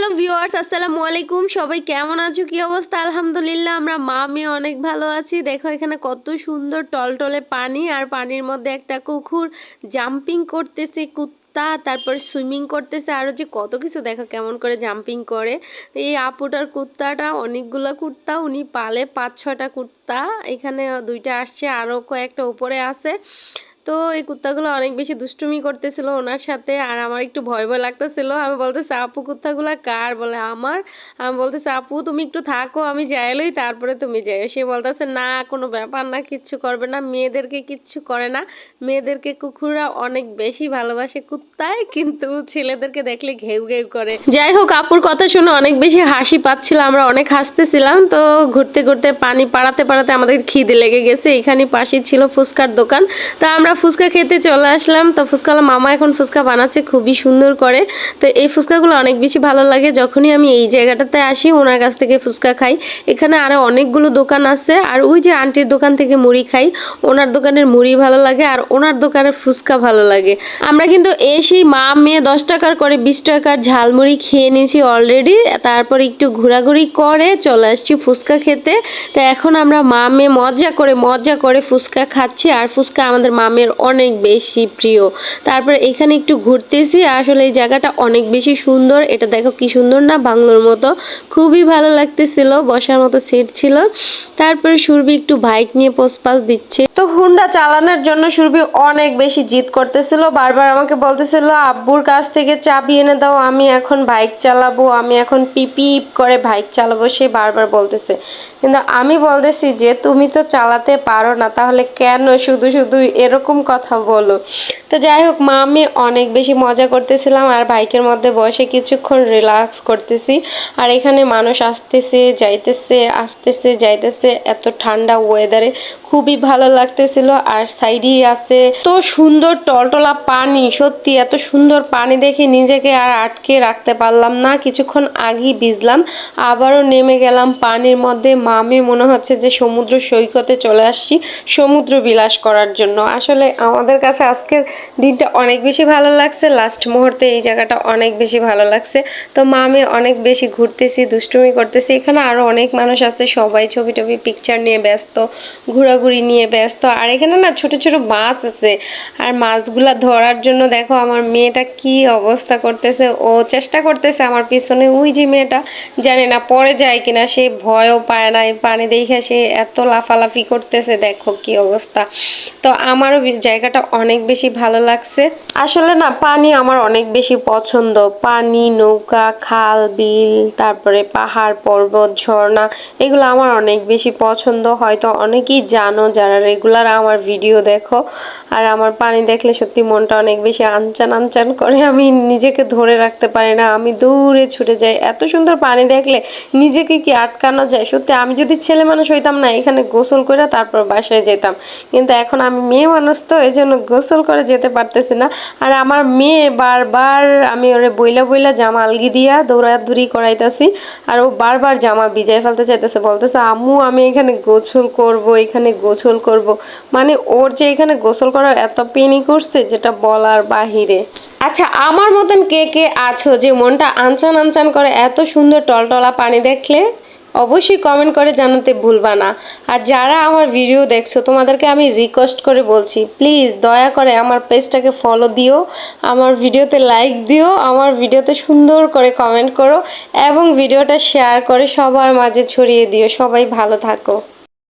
Hello viewers, আসসালামু আলাইকুম। সবাই কেমন আছো? কি অবস্থা? আলহামদুলিল্লাহ, আমরা মা মেয়ে অনেক ভালো আছি। দেখো, এখানে কত সুন্দর টলটলে পানি আর পানির মধ্যে একটা কুকুর জাম্পিং করতেছে, কুত্তা, তারপর সুইমিং করতেছে। আরও যে কত কিছু দেখো, কেমন করে জাম্পিং করে। এই আপুটার কুত্তাটা, অনেকগুলো কুর্তা উনি পালে পাঁচ ছটা কুর্তা এখানে দুইটা আসছে আরও কয়েকটা উপরে আছে। তো এই কুত্তাগুলো অনেক বেশি দুষ্টুমি করতেছিল ওনার সাথে, আর আমার একটু ভয় ভয় লাগতেছিল। আমি বলতেছি, আপু, কুত্তাগুলো কার? বলে, আমার? আমি বলতেছি, আপু, তুমি একটু থাকো, আমি যাইলই, তারপরে তুমি যাই সে বলতেছে, না, কোনো ব্যাপার না, কিচ্ছু করবে না, মেয়েদেরকে কিচ্ছু করে না। মেয়েদেরকে কুকুররা অনেক বেশি ভালোবাসে কুত্তায় কিন্তু ছেলেদেরকে দেখলে ঘেউ ঘেউ করে। যাই হোক, আপুর কথা শুনে অনেক বেশি হাসি পাচ্ছিল, আমরা অনেক হাসতেছিলাম। তো ঘুরতে ঘুরতে পানি পাড়াতে পাড়াতে আমাদের খিদে লেগে গেছে এখানে পাশে ছিল ফুচকার দোকান। তা আমরা ফুচকা খেতে চলে আসলাম। তো ফুচকালা মামা এখন ফুচকা বানাচ্ছে, খুবই সুন্দর করে। তো এই ফুচকাগুলো অনেক বেশি ভালো লাগে। যখনই আমি এই জায়গাটাতে আসি, ওনার কাছ থেকে ফুচকা খাই। এখানে আরও অনেকগুলো দোকান আছে। আর ওই যে আন্টির দোকান থেকে মুড়ি খাই, ওনার দোকানের মুড়ি ভালো লাগে আর ওনার দোকানের ফুচকা ভালো লাগে। আমরা কিন্তু এসেই মা মেয়ে দশ টাকার করে বিশ টাকার ঝালমুড়ি খেয়ে নিয়েছি অলরেডি তারপর একটু ঘোরাঘুরি করে চলে আসছি ফুচকা খেতে। তো এখন আমরা মা মেয়ে মজা করে মজা করে ফুচকা খাচ্ছি। আর ফুচকা আমাদের মামের অনেক বেশি প্রিয়। তারপর এখানে একটু ঘুরতেছি, আসলে এই জায়গাটা অনেক বেশি সুন্দর। এটা দেখো কি সুন্দর না, বাংলোর মতো। খুবই ভালো লাগতেছিল, বসার মতো সিট ছিল। তারপরে সুরভি একটু বাইক নিয়ে পোস্টপাস দিচ্ছে। তো হুন্ডা চালানোর জন্য সুরভি অনেক বেশি জিদ করতেছিল। বারবার আমাকে বলতেছিল, আব্বুর কাছ থেকে চাবি এনে দাও, আমি এখন বাইক চালাবো, আমি এখন পিপি করে বাইক চালাবো, সে বারবার বলতেছে। কিন্তু আমি বলতেছি যে, তুমি তো চালাতে পারো না, তাহলে কেন শুধু শুধু এরকম কথা বলো। তো যাই হোক, মা, আমি অনেক বেশি মজা করতেছিলাম আর বাইকের মধ্যে বসে কিছুক্ষণ রিল্যাক্স করতেছি। আর এখানে মানুষ আসতেছে, যাইতেছে আসতেছে, যাইতেছে। এত ঠান্ডা ওয়েদারে খুবই ভালো লাগতেছিল আর সাইডেই আছে তো সুন্দর টলটলা পানি। সত্যি, এত সুন্দর পানি দেখে নিজেকে আর আটকে রাখতে পারলাম না। কিছুক্ষণ আগেই ভিজলাম, আবারও নেমে গেলাম পানির মধ্যে। মামে মনে হচ্ছে যে সমুদ্র সৈকতে চলে আসছি, সমুদ্র বিলাস করার জন্য। আসলে আমাদের কাছে আজকের দিনটা অনেক বেশি ভালো লাগছে। লাস্ট মুহূর্তে এই জায়গাটা অনেক বেশি ভালো লাগছে। তো মামে অনেক বেশি ঘুরতেছি, দুষ্টুমি করতেছি। এখানে আরও অনেক মানুষ আছে, সবাই ছবি টবি পিকচার নিয়ে ব্যস্ত, ঘোরাঘুরি নিয়ে ব্যস্ত। আর এখানে না ছোট ছোট মাছ আছে। আর মাছগুলা ধরার জন্য দেখো আমার মেয়েটা কি অবস্থা করতেছে। ও চেষ্টা করতেছে আমার পিছনে। ওই যে মেয়েটা, জানে না পরে যায় কিনা, সে ভয়ও পায় না। পানি দেখে সে এত লাফালাফি করতেছে, দেখো কি অবস্থা। তো আমারও জায়গাটা অনেক বেশি ভালো লাগছে। আসলে না, পানি আমার অনেক বেশি পছন্দ। পানি, নৌকা, খাল, বিল, তারপরে পাহাড়, পর্বত, ঝর্ণা, এগুলো আমার অনেক বেশি পছন্দ। হয়তো অনেকেই জানো, যারা রেগুলার আমার ভিডিও দেখো, আর আমার পানি দেখলে সত্যি মনটা অনেক বেশি আনচান আনচান করে। আমি নিজেকে ধরে রাখতে পারি না, আমি দূরে ছুটে যাই। এত সুন্দর পানি দেখলে নিজেকে কি আটকানো যায়? সত্যি, আমি যদি ছেলে মানুষ হইতাম না, এখানে গোসল করে তারপর বাসায় যেতাম কিন্তু এখন আমি মেয়ে মানুষ তো এই জন্য গোসল করে যেতে পারতেছি না। আর আমার মেয়ে বারবার আমি ওরে বইলা বইলা জামা আলগি দিয়া দৌড়াদৌড়ি করাইতাছি, আর ও বারবার জামা ভিজাই ফেলতে চাইতেছে, বলতেছে, আম্মু, আমি এখানে গোসল করব, এখানে গোসল করব। মানে ওর যে এখানে গোসল করার এত পেনি করছে, যেটা বলার বাহিরে। আচ্ছা আমার মতন কে কে আছো যে মনটা আনচান আনচান করে এত সুন্দর টলটলা পানি দেখলে? অবশ্যই কমেন্ট করে জানাতে ভুলবা না। আর যারা আমার ভিডিও দেখছ, তোমাদেরকে আমি রিকোয়েস্ট করে বলছি প্লিজ দয়া করে আমার পেজটাকে ফলো দিও, আমার ভিডিওতে লাইক দিও, আমার ভিডিওতে সুন্দর করে কমেন্ট করো এবং ভিডিওটা শেয়ার করে সবার মাঝে ছড়িয়ে দিও। সবাই ভালো থাকো।